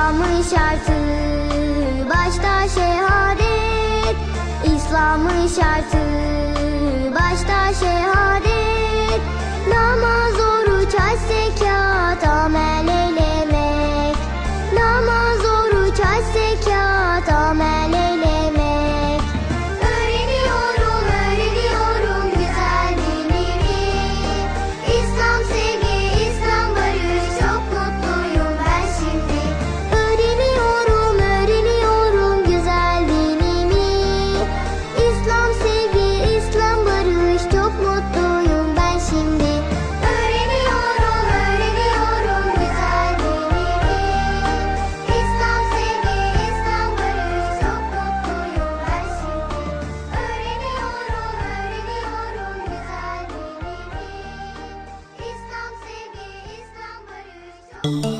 İslam'ın şartı. Başta şehadet İslam'ın şartı. Başta şehadet. Thank you.